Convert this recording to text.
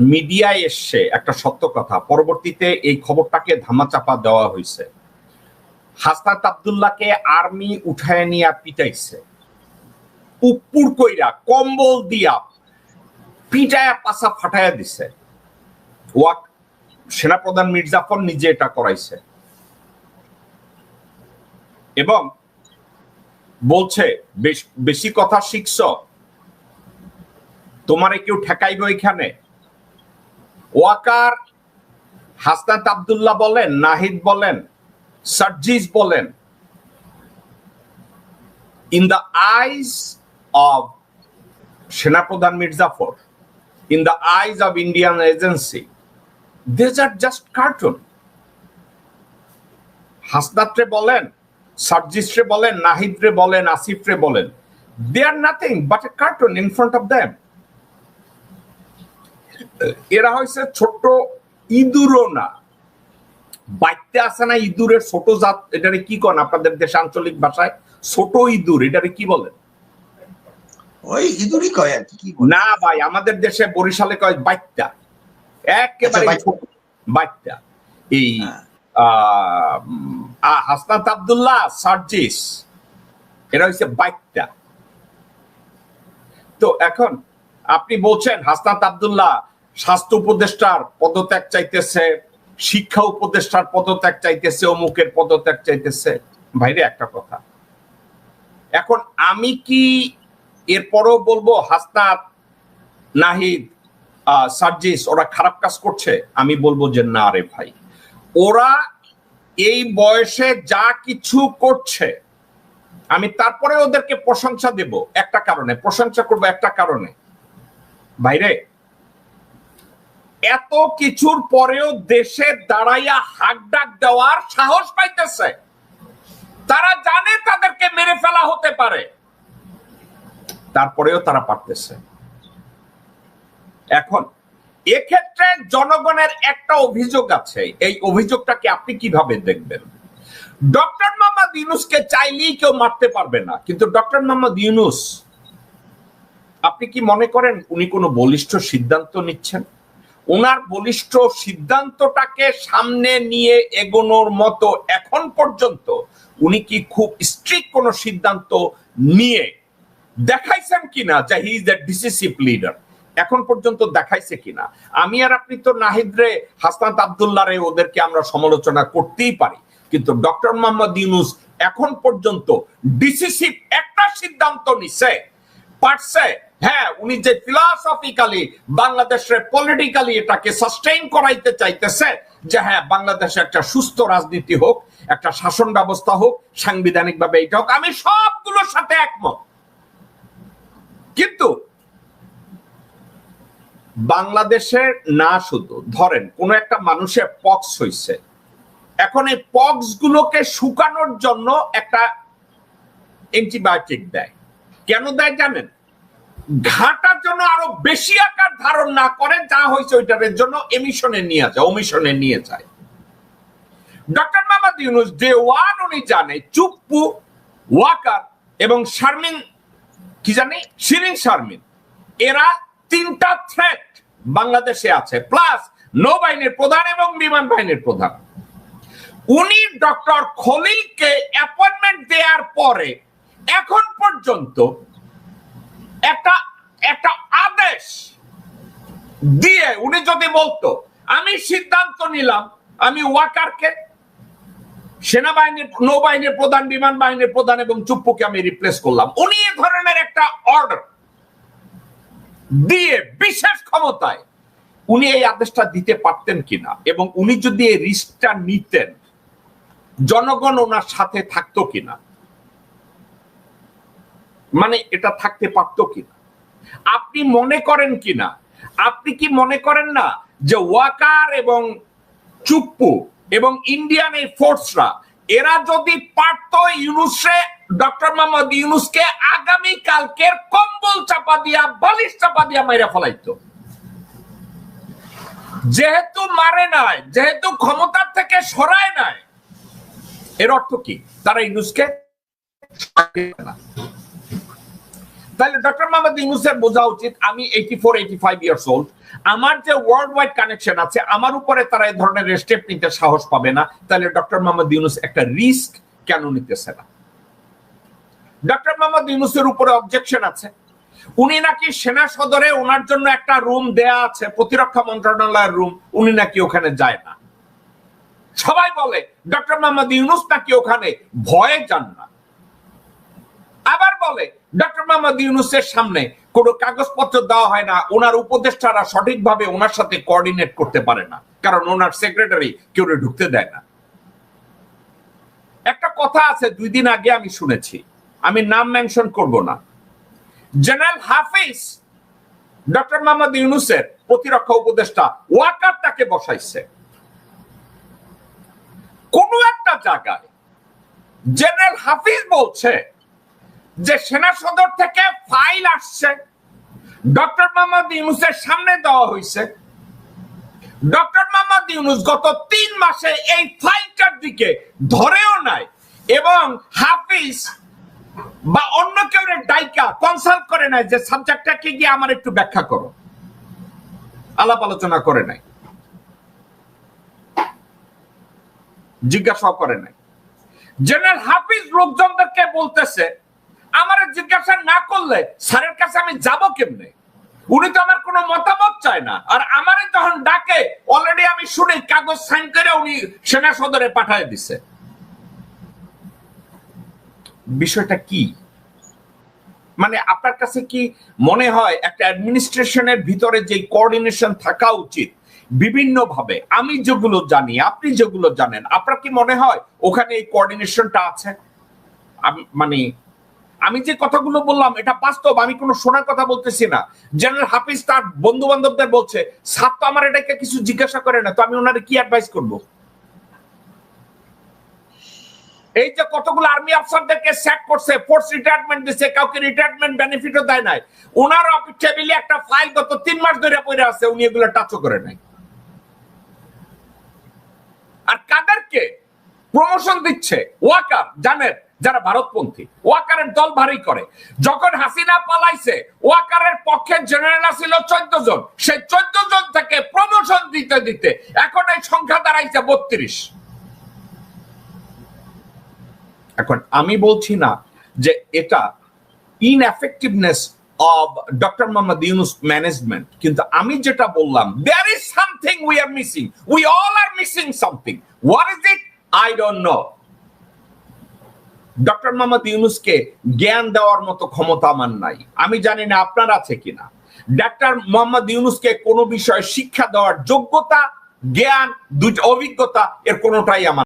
মিডিয়ায় এসছে একটা সত্য কথা, পরবর্তীতে এই খবরটাকে ধামাচাপা দেওয়া হয়েছে। হাসনাত আবদুল্লাহকে আর্মি উঠায় নিয়ে পিটাইছে। উপুর কইরা কম্বল দিয়া পিটায়া পাশা ফাটায়া দিছে। ওয়াক সেনাপ্রধান মির্জাফর নিজে এটা করাইছে। এবং বলছে বেশি কথা শিখছ। তোমারে কেউ ঠেকাইব এখানে? ওয়াকার, হাসনাত আবদুল্লাহ বলেন, নাহিদ বলেন, সার্জিস বলেন ইন দ্য আইজ অফ সেনাপ্রধান Mirjafar in the eyes of Indian agency these are just cartoon হাসনাত্রে বলেন, সার্জিসরে বলেন, নাহিদরে বলেন, আসিফরে বলেন they are nothing but a cartoon in front of them এরা হয়েছে ছোট্ট ইঁদুরও না। বাইতে আসে না ইঁদুরের ছোট জাত এটারে কি কন আপনাদের দেশে আঞ্চলিক ভাষায়? ছোট ইঁদুর এটারে কি বলেন? ওই ইঁদুরই কয় আর কি না ভাই আমাদের দেশে বরিশালে কয় বাইত্যা একেবারে বাইত্যা এই হাসনাত আবদুল্লাহ সার্জিস এরা হচ্ছে বাইত্যা তো এখন আপনি বলছেন হাসনাত আবদুল্লাহ স্বাস্থ্য উপদেষ্টার পদত্যাগ চাইতেছে, শিক্ষা উপদেষ্টার পদত্যাগ চাইতেছে, অমুকের পদত্যাগ চাইতেছে। ভাইরে, একটা কথা। এখন আমি কি এরপরও বলব হাসনাত, নাহিদ সার্জিস, ওরা খারাপ কাজ করছে? আমি বলব যে না রে ভাই। ওরা এই বয়সে যা কিছু করছে, আমি তারপরে ওদেরকে প্রশংসা দেব। একটা কারণে, প্রশংসা করব একটা কারণে। বাইরে। এত কিছুর পরেও দেশে দাঁড়াইয়া হাক ডাক দেওয়ার সাহস পাইতেছে। তারা জানে তাদেরকে মেরে ফেলা হতে পারে। তারপরেও তারা পারতেছে। এখন, এক্ষেত্রে জনগণের একটা অভিযোগ আছে। এই অভিযোগটাকে আপনি কীভাবে দেখবেন? ডক্টর মোহাম্মদ ইউনুসকে চাইলেই কেউ মারতে পারবে না। কিন্তু ডক্টর মোহাম্মদ ইউনুস আপনি কি মনে করেন উনি কোনো বলিষ্ঠ সিদ্ধান্ত নিচ্ছেন? ওনার বলিষ্ঠ সিদ্ধান্তটাকে সামনে নিয়ে এগোনোর মতো এখন পর্যন্ত উনি কি খুব স্ট্রিক্ট কোনো সিদ্ধান্ত নিয়ে দেখাইছেন কিনা যে he is the decisive leader এখন পর্যন্ত দেখাইছে কিনা? আমি আর আপনি তো নাহিদরে হাসনাত আবদুল্লাহ রে, ওদেরকে আমরা সমালোচনা করতেই পারি। কিন্তু ডক্টর মোহাম্মদ ইউনুস এখন পর্যন্ত ডিসিসিভ একটা সিদ্ধান্ত নিছে, পারছে হ্যাঁ উনি যে ফিলসফিক্যালি বাংলাদেশের পলিটিক্যালি এটাকে সাস্টেইন করাইতে চাইতেছে যে হ্যাঁ বাংলাদেশে একটা সুস্থ রাজনীতি হোক, একটা শাসন ব্যবস্থা হোক সাংবিধানিক ভাবে এটা হোক, আমি সবগুলোর সাথে একমত। কিন্তু বাংলাদেশের না শুধু, ধরেন, কোন একটা মানুষের পক্স হইছে। এখন এই পক্স গুলোকে শুকানোর জন্য একটা অ্যান্টিবায়োটিক দেয়। কেন দেয় জানেন? ঘাটার জন্য আরও বেশি আকার ধারণ না করে, যা হয়েছে ওইটার জন্য এমিশনে নিয়ে যায় ওমিশনে নিয়ে যায়। Doctor Mohammad Yunus day one উনি জানে, চুপ্পু, ওয়াকার এবং শারমিন, কি জানি? শিরিন শারমিন। এরা তিনটা থ্রেট বাংলাদেশে আছে প্লাস নৌবাহিনীর প্রধান এবং বিমান বাহিনীর প্রধান। উনি ডক্টর খলিলকে অ্যাপয়েন্টমেন্ট দেওয়ার পরে এখন পর্যন্ত একটা একটা আদেশ দিয়ে উনি যদি বলতো, আমি সিদ্ধান্ত নিলাম, আমি ওয়াকারকে সেনাবাহিনীর, নৌবাহিনীর প্রধান, বিমান বাহিনীর প্রধান এবং চুপ্পুকে আমি রিপ্লেস করলাম। উনি এ ধরনের একটা অর্ডার দিয়ে বিশেষ ক্ষমতায় উনি এই আদেশটা দিতে পারতেন কিনা এবং উনি যদি এই রিস্কটা নিতেন, জনগণ ওনার সাথে থাকতো কিনা? মানে এটা থাকতে পারতো কিনা? আপনি মনে করেন কিনা? আপনি কি মনে করেন না যে ওয়াকার এবং চুপ্পু এবং ইন্ডিয়ান এই ফোর্সরা, এরা যদি পারত ইউনুসে, ডক্টর মোহাম্মদ ইউনুসকে আগামী কালকের কম্বল চাপা দিয়া, বালিশ চাপা দিয়া মাইরা ফলাইতো? যেহেতু মারে নাই, যেহেতু ক্ষমতার থেকে সরায় নাই, এর অর্থ কি? তারা ইউনুসকে তাহলে ডক্টর মোহাম্মদ ইউনুসের বোঝা উচিত, আমি eighty four eighty five years old আমার যে ওয়ার্ল্ড ওয়াইড কানেকশন আছে, আমার উপরে তারা এই ধরনের স্টেপ নিতে সাহস পাবে না। তাহলে ডক্টর মোহাম্মদ ইউনুস একটা রিস্ক কেন নিতেছে না? ডক্টর মোহাম্মদ ইউনুসের উপরে অবজেকশন আছে। উনি নাকি সেনা সদরে ওনার জন্য একটা রুম দেয়া আছে, প্রতিরক্ষা মন্ত্রণালয়ের রুম উনি নাকি ওখানে যায় না। সবাই বলে ডক্টর মোহাম্মদ ইউনুস নাকি ওখানে ভয়ে যান না। আবার বলে ডক্টর মোহাম্মদ ইউনুসের সামনে কোনো কাগজপত্র দেওয়া হয় না, ওনার উপদেষ্টারা সঠিকভাবে ওনার সাথে কোঅর্ডিনেট করতে পারে না, কারণ ওনার সেক্রেটারি কেউ ঢুকতে দেয় না। একটা কথা আছে, দুই দিন আগে আমি শুনেছি, আমি নাম মেনশন করব না। জেনারেল হাফিজ ডক্টর মোহাম্মদ ইউনুসের প্রতিরক্ষা উপদেষ্টা ওয়াকার তাকে বসাইছে। কোন একটা জায়গায় জেনারেল হাফিজ বলছে যে সেনা সদর থেকে ফাইল আসছে, ডক্টর মোহাম্মদ ইউনুসের সামনে দেওয়া হয়েছে। ডক্টর মোহাম্মদ ইউনুস গত তিন মাসে এই ফাইলটার দিকে ধরেও নাই এবং হাফিজ বা অন্য কেউ ডাইকা কনসাল্ট করে নাই যে সাবজেক্টটাকে গিয়ে আমার একটু ব্যাখ্যা করো। আলাপ আলোচনা করে নাই। জিজ্ঞাসাও করে নাই। জেনারেল হাফিজ লোকজনদেরকে বলতেছে আমার জিজ্ঞাসা না করলে স্যারের কাছে আমি যাব কেমনে? উনি তো আমার কোনো মতামত চায় না। আর আমারে যখন ডাকে অলরেডি আমি শুনে, কাগজ সাইন করে উনি সেনা সদরে পাঠায় দিছে। বিষয়টা কি? মানে আপনার কাছে কি মনে হয় একটা অ্যাডমিনিস্ট্রেশনের ভিতরে যে কোঅর্ডিনেশন থাকা উচিত বিভিন্ন ভাবে আমি যেগুলো জানি, আপনি যেগুলো জানেন, আপনার কি মনে হয় ওখানে এই কোঅর্ডিনেশনটা আছে? মানে আমি যে কথাগুলো বললাম, এটা বাস্তব, আমি কোনো শোনার কথা বলতেছি না। জেনারেল হাফিজ তার বন্ধু বান্ধবদের বলছে, সাত তো আমার এটাকে কিছু জিজ্ঞাসা করে না, তো আমি ওনারে কি অ্যাডভাইস করব? এই যে কতগুলো আর্মি অফিসারদেরকে স্যাক করছে ফোর্স রিটায়ারমেন্ট দিছে, কাউকে রিটায়ারমেন্ট বেনিফিটও দেয় নাই। ওনার অফিস টেবিলে একটা ফাইল গত তিন মাস ধরে পড়ে আছে, উনি এগুলো টাচও করে নাই। আর কাদেরকে প্রমোশন দিচ্ছে? ওয়াকার জানেন যারা ভারতপন্থী, ওয়াকারের দল ভারী করে। যখন হাসিনা পালাইছে, ওয়াকারের পক্ষে জেনারেল ছিল চোদ্দ জন। সেই চোদ্দ জন থেকে প্রমোশন দিতে দিতে এখন এই সংখ্যা দাঁড়াইছে বত্রিশ। এখন আমি বলছি না যে এটা ineffectiveness of doctor Mohammad Yunus management কিন্তু আমি যেটা বললাম there is something we are missing we all are missing something what is it I don't know doctor Mohammad ইউনুসকে জ্ঞান দেওয়ার মতো ক্ষমতা আমার নাই। আমি জানি না আপনার আছে কিনা। ডাক্তার মোহাম্মদ ইউনুসকে কোনো বিষয়ে শিক্ষা দেওয়ার যোগ্যতা, জ্ঞান, দুইটা অভিজ্ঞতা এর কোনোটাই আমার